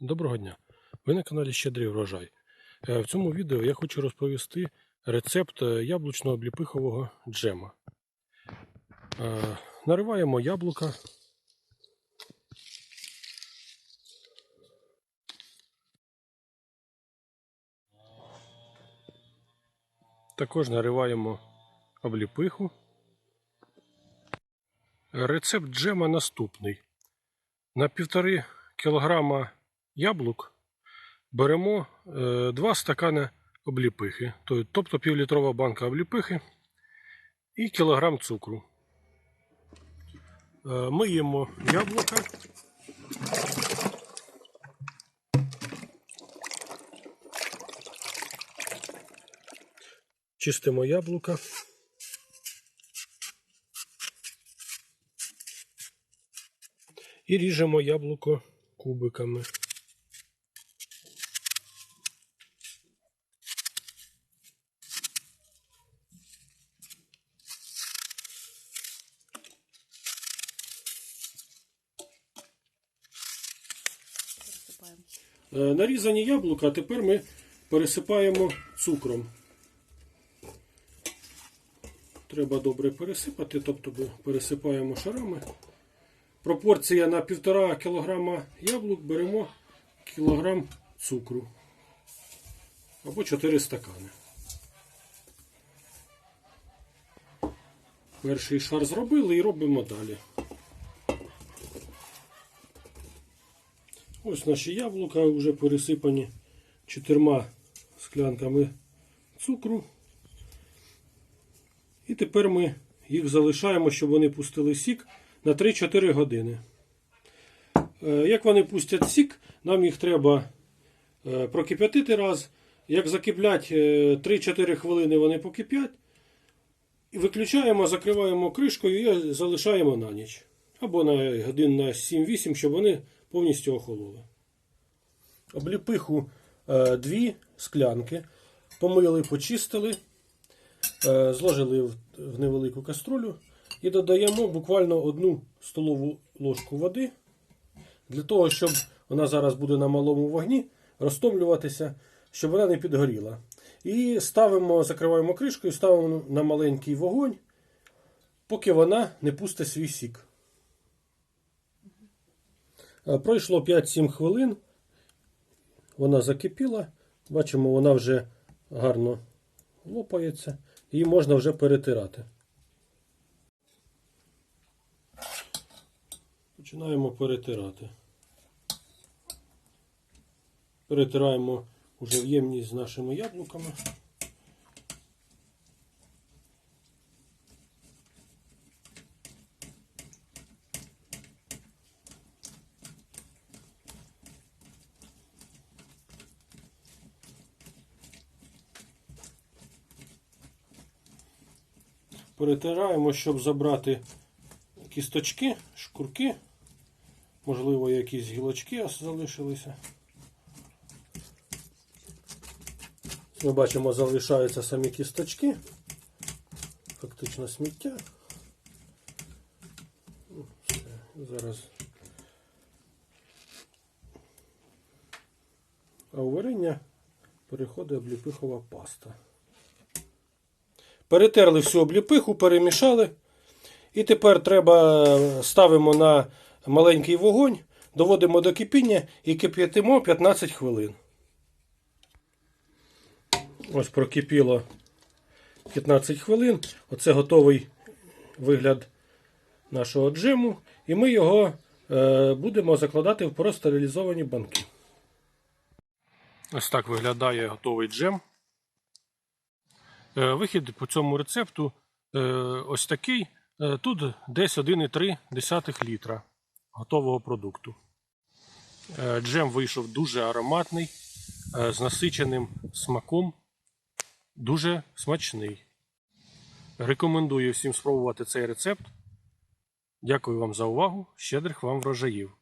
Доброго дня! Ви на каналі Щедрий врожай. Е, В цьому відео я хочу розповісти рецепт е, яблучного обліпихового джема. Е, Нариваємо яблука. Також нариваємо обліпиху. Рецепт джема наступний. На півтори кілограма яблук беремо е, 2 стакани обліпихи, тобто півлітрова банка обліпихи і кілограм цукру. Е, Миємо яблука. Чистимо яблука. І ріжемо яблуко кубиками. Нарізані яблука тепер ми пересипаємо цукром. Треба добре пересипати, тобто пересипаємо шарами. Пропорція на 1,5 кг яблук беремо кілограм цукру або 4 стакани. Перший шар зробили і робимо далі. Ось наші яблука вже пересипані чотирма склянками цукру. І тепер ми їх залишаємо, щоб вони пустили сік на 3-4 години. Е, Як вони пустять сік, нам їх треба е, прокип'ятити раз. Як закиплять е, 3-4 хвилини вони покип'ять. І виключаємо, закриваємо кришкою і залишаємо на ніч. Або на годин на 7-8, щоб вони повністю охололи. Обліпиху е, дві склянки. Помили, почистили, е, зложили в, невелику каструлю і додаємо буквально одну столову ложку води для того, щоб вона зараз буде на малому вогні розтомлюватися, щоб вона не підгоріла. І ставимо, закриваємо кришкою, ставимо на маленький вогонь, поки вона не пустить свій сік. Е, Пройшло 5-7 хвилин. Вона закипіла. Бачимо, вона вже гарно лопається. Її можна вже перетирати. Починаємо перетирати. Перетираємо вже в ємність з нашими яблуками. Перетираємо, щоб забрати кісточки, шкурки, можливо, якісь гілочки залишилися. Ми бачимо, залишаються самі кісточки, фактично сміття. Ну, Зараз. А у варення переходить обліпихова паста. Перетерли всю обліпиху, перемішали. І тепер треба ставимо на маленький вогонь, доводимо до кипіння і кип'ятимо 15 хвилин. Ось прокипіло 15 хвилин. Оце готовий вигляд нашого джему. І ми його е, будемо закладати в простерилізовані банки. Ось так виглядає готовий джем. Е, Вихід по цьому рецепту е, ось такий. Е, Тут десь 1,3 літра готового продукту. Джем вийшов дуже ароматний, з насиченим смаком. Дуже смачний. Рекомендую всім спробувати цей рецепт. Дякую вам за увагу. Щедрих вам врожаїв!